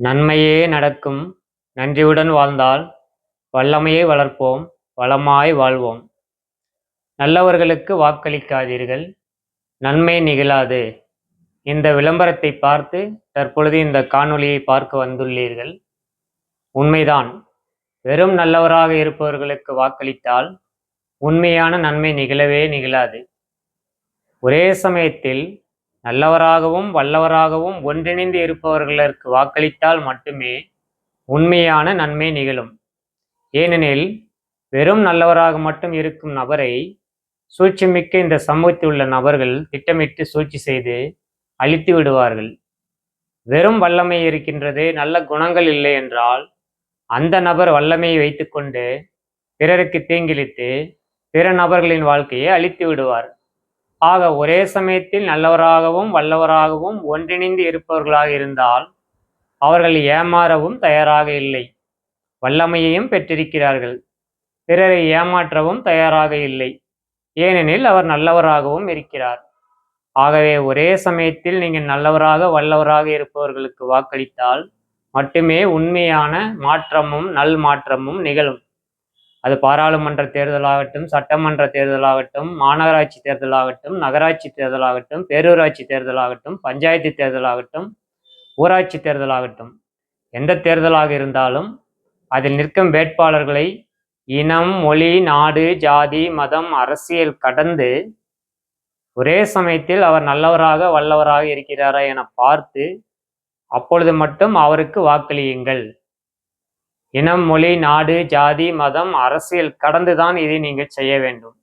நன்மையே நடக்கும். நன்றியுடன் வாழ்ந்தால் வல்லமையை வளர்ப்போம் வளமாய் வாழ்வோம். நல்லவர்களுக்கு வாக்களிக்காதீர்கள். நன்மை நிகழாது. இந்த விளம்பரத்தை பார்த்து தற்பொழுது இந்த காணொளியை பார்க்க வந்துள்ளீர்கள். உண்மைதான். வெறும் நல்லவராக இருப்பவர்களுக்கு வாக்களித்தால் உண்மையான நன்மை நிகழவே நிகழாது. ஒரே சமயத்தில் நல்லவராகவும் வல்லவராகவும் ஒன்றிணைந்து இருப்பவர்களுக்கு வாக்களித்தால் மட்டுமே உண்மையான நன்மை நிகழும். ஏனெனில் வெறும் நல்லவராக மட்டும் இருக்கும் நபரை சூழ்ச்சிமிக்க இந்த சமூகத்தில் உள்ள நபர்கள் திட்டமிட்டு சூழ்ச்சி செய்து அழித்து விடுவார்கள். வெறும் வல்லமை இருக்கின்றது நல்ல குணங்கள் இல்லை என்றால் அந்த நபர் வல்லமையை வைத்துக்கொண்டு பிறருக்கு தீங்கிழித்து பிற நபர்களின் வாழ்க்கையை அழித்து விடுவார். ஆக ஒரே சமயத்தில் நல்லவராகவும் வல்லவராகவும் ஒன்றிணைந்து இருப்பவர்களாக இருந்தால் அவர்கள் ஏமாறவும் தயாராக இல்லை. வல்லமையையும் பெற்றிருக்கிறார்கள். பிறரை ஏமாற்றவும் தயாராக இல்லை. ஏனெனில் அவர் நல்லவராகவும் இருக்கிறார். ஆகவே ஒரே சமயத்தில் நீங்கள் நல்லவராக வல்லவராக இருப்பவர்களுக்கு வாக்களித்தால் மட்டுமே உண்மையான மாற்றமும் நல் மாற்றமும் நிகழும். அது பாராளுமன்ற தேர்தலாகட்டும் சட்டமன்ற தேர்தலாகட்டும் மாநகராட்சி தேர்தலாகட்டும் நகராட்சி தேர்தலாகட்டும் பேரூராட்சி தேர்தலாகட்டும் பஞ்சாயத்து தேர்தலாகட்டும் ஊராட்சி தேர்தலாகட்டும். எந்த தேர்தலாக இருந்தாலும் அதில் நிற்கும் வேட்பாளர்களை இனம் மொழி நாடு ஜாதி மதம் அரசியல் கடந்து ஒரே சமயத்தில் அவர் நல்லவராக வல்லவராக இருக்கிறாரா என பார்த்து அப்பொழுது மட்டும் அவருக்கு வாக்களியுங்கள். இனம் மொழி நாடு ஜாதி மதம் அரசியல் கடந்துதான் இதை நீங்கள் செய்ய வேண்டும்.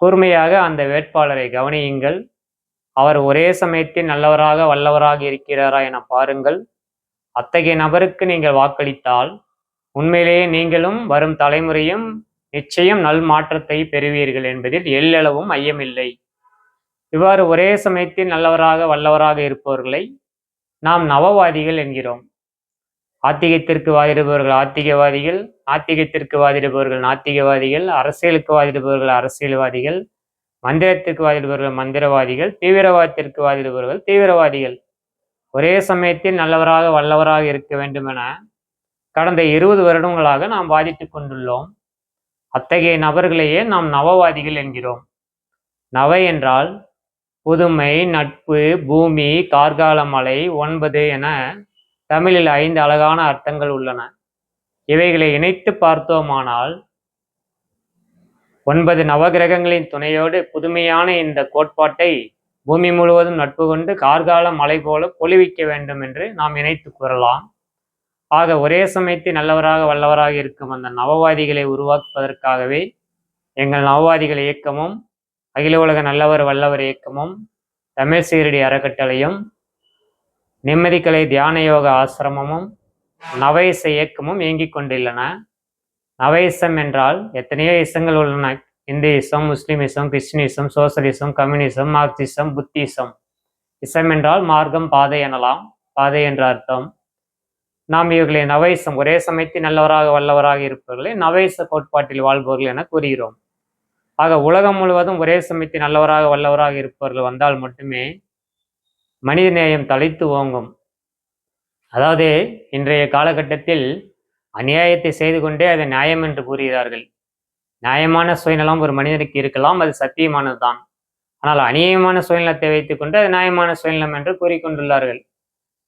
கூர்மையாக அந்த வேட்பாளரை கவனியுங்கள். அவர் ஒரே சமயத்தில் நல்லவராக வல்லவராக இருக்கிறாரா என பாருங்கள். அத்தகைய நபருக்கு நீங்கள் வாக்களித்தால் உண்மையிலேயே நீங்களும் வரும் தலைமுறையும் நிச்சயம் நல் மாற்றத்தை பெறுவீர்கள் என்பதில் எல்லளவும் ஐயமில்லை. இவ்வாறு ஒரே சமயத்தில் நல்லவராக வல்லவராக இருப்பவர்களை நாம் நவவாதிகள் என்கிறோம். ஆத்திகத்திற்கு வாதிடுபவர்கள் ஆத்திகவாதிகள் ஆத்திகத்திற்கு வாதிடுபவர்கள் நாத்திகவாதிகள் அரசியலுக்கு வாதிடுபவர்கள் அரசியல்வாதிகள் மந்திரத்திற்கு வாதிடுபவர்கள் மந்திரவாதிகள் தீவிரவாதத்திற்கு வாதிடுபவர்கள் தீவிரவாதிகள். ஒரே சமயத்தில் நல்லவராக வல்லவராக இருக்க வேண்டும் என கடந்த இருபது வருடங்களாக நாம் வாதிட்டு கொண்டுள்ளோம். அத்தகைய நபர்களையே நாம் நவவாதிகள் என்கிறோம். நவ என்றால் புதுமை நட்பு பூமி கார்கால மலை ஒன்பது என தமிழில் ஐந்து அழகான அர்த்தங்கள் உள்ளன. இவைகளை இணைத்து பார்த்தோமானால் ஒன்பது நவகிரகங்களின் துணையோடு புதுமையான இந்த கோட்பாட்டை பூமி முழுவதும் நட்பு கொண்டு கார்கால மலை போல பொழிவிக்க வேண்டும் என்று நாம் இணைத்து கூறலாம். ஆக ஒரே சமயத்தில் நல்லவராக வல்லவராக இருக்கும் அந்த நவவாதிகளை உருவாக்குவதற்காகவே எங்கள் நவவாதிகள் இயக்கமும் அகில உலக நல்லவர் வல்லவர் இயக்கமும் தமிழ் சீரடி அறக்கட்டளையும் நிம்மதிக்கலை தியான யோக ஆசிரமமும் நவயச இயக்கமும் இயங்கிக் கொண்டுள்ளன. நவயசம் என்றால் எத்தனையோ இசங்கள் உள்ளன. Hindu ism Muslim ism Christianism socialism communism Marxism Buddhism. Ism என்றால் மார்க்கம் பாதை எனலாம். பாதை என்ற அர்த்தம். நாம் இவர்களை நவயசம் ஒரே சமயத்தில் நல்லவராக வல்லவராக இருப்பவர்களை நவயச கோட்பாட்டில் வாழ்பவர்கள் என கூறுகிறோம். ஆக உலகம் முழுவதும் ஒரே சமயத்தில் நல்லவராக வல்லவராக இருப்பவர்கள் வந்தால் மட்டுமே மனித நேயம் தலைத்து ஓங்கும். அதாவது இன்றைய காலகட்டத்தில் அநியாயத்தை செய்து கொண்டே அதை நியாயம் என்று கூறுகிறார்கள். நியாயமான சுயநலம் ஒரு மனிதனுக்கு இருக்கலாம் அது சத்தியமானது தான். ஆனால் அநியாயமான சுயநலத்தை வைத்துக்கொண்டு அது நியாயமான சுயநலம் என்று கூறிக்கொண்டுள்ளார்கள்.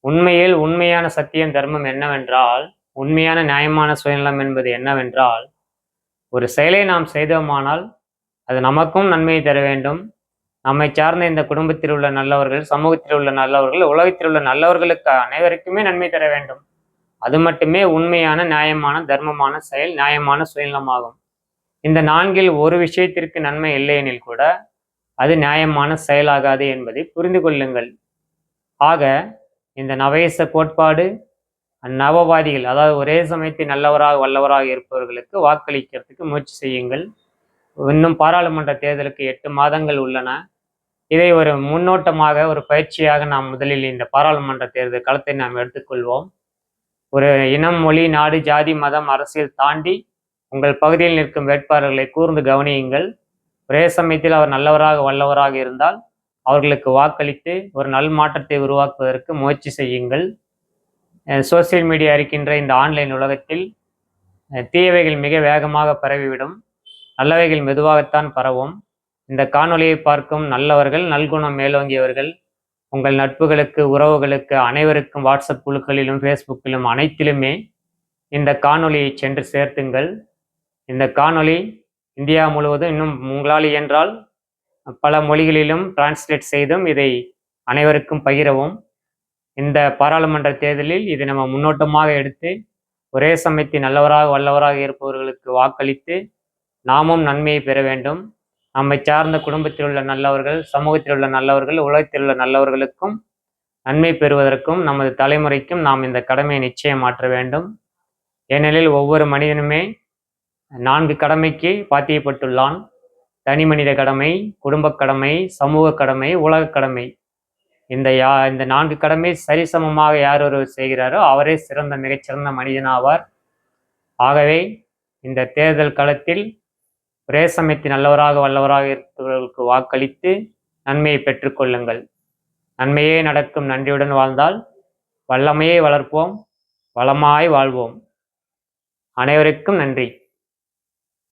உண்மையில் உண்மையான சத்தியம் தர்மம் என்னவென்றால் உண்மையான நியாயமான சுயநலம் என்பது என்னவென்றால் ஒரு செயலை நாம் செய்தோமானால் அது நமக்கும் நன்மையை தர வேண்டும். நம்மை சார்ந்த இந்த குடும்பத்தில் உள்ள நல்லவர்கள் சமூகத்தில் உள்ள நல்லவர்கள் உலகத்தில் உள்ள நல்லவர்களுக்கு அனைவருக்குமே நன்மை தர வேண்டும். அது மட்டுமே உண்மையான நியாயமான தர்மமான செயல் நியாயமான சுயநலமாகும். இந்த நான்கில் ஒரு விஷயத்திற்கு நன்மை இல்லையெனில் கூட அது நியாயமான செயலாகாது என்பதை புரிந்து கொள்ளுங்கள். ஆக இந்த நவயச கோட்பாடு நவவாதிகள் அதாவது ஒரே சமயத்தில் நல்லவராக வல்லவராக இருப்பவர்களுக்கு வாக்களிக்கிறதுக்கு முயற்சி செய்யுங்கள். இன்னும் பாராளுமன்ற தேர்தலுக்கு எட்டு மாதங்கள் உள்ளன. இதை ஒரு முன்னோட்டமாக ஒரு பயிற்சியாக நாம் முதலில் இந்த பாராளுமன்ற தேர்தல் களத்தை நாம் எடுத்துக்கொள்வோம். ஒரு இனம் மொழி நாடு ஜாதி மதம் அரசியல் தாண்டி உங்கள் பகுதியில் நிற்கும் வேட்பாளர்களை கூர்ந்து கவனியுங்கள். ஒரே சமயத்தில் அவர் நல்லவராக வல்லவராக இருந்தால் அவர்களுக்கு வாக்களித்து ஒரு நல் மாற்றத்தை உருவாக்குவதற்கு முயற்சி செய்யுங்கள். சோசியல் மீடியா இருக்கின்ற இந்த ஆன்லைன் உலகத்தில் தீயவைகள் மிக வேகமாக பரவிவிடும். நல்லவைகள் மெதுவாகத்தான் பரவும். இந்த காணொளியை பார்க்கும் நல்லவர்கள் நல்குணம் மேலோங்கியவர்கள் உங்கள் நட்புகளுக்கு உறவுகளுக்கு அனைவருக்கும் வாட்ஸ்அப் குழுக்களிலும் ஃபேஸ்புக்கிலும் அனைத்திலுமே இந்த காணொளியை சென்று சேர்த்துங்கள். இந்த காணொளி இந்தியா முழுவதும் இன்னும் உங்களால் என்றால் பல மொழிகளிலும் டிரான்ஸ்லேட் செய்தும் இதை அனைவருக்கும் பகிரவும். இந்த பாராளுமன்ற தேர்தலில் இதை நம்ம முன்னோட்டமாக எடுத்து ஒரே சமயத்தில் நல்லவராக வல்லவராக இருப்பவர்களுக்கு வாக்களித்து நாமும் நன்மையை பெற வேண்டும். நம்மை சார்ந்த குடும்பத்தில் உள்ள நல்லவர்கள் சமூகத்தில் உள்ள நல்லவர்கள் உலகத்தில் உள்ள நல்லவர்களுக்கும் நன்மை பெறுவதற்கும் நமது தலைமுறைக்கும் நாம் இந்த கடமையை நிச்சயம் மாற்ற வேண்டும். ஏனெனில் ஒவ்வொரு மனிதனுமே நான்கு கடமைக்கு பாத்தியப்பட்டுள்ளான். தனி மனித கடமை குடும்ப கடமை சமூக கடமை உலக கடமை. இந்த யா இந்த நான்கு கடமை சரிசமமாக யார் ஒருவர் செய்கிறாரோ அவரே சிறந்த மிகச்சிறந்த மனிதனாவார். ஆகவே இந்த தேர்தல் களத்தில் ஒரே சமயத்தில் நல்லவராக வல்லவராக இருப்பவர்களுக்கு வாக்களித்து நன்மையை பெற்றுக்கொள்ளுங்கள். நன்மையே நடக்கும் நன்றியுடன் வாழ்ந்தால் வல்லமையை வளர்ப்போம் வளமாய் வாழ்வோம். அனைவருக்கும் நன்றி.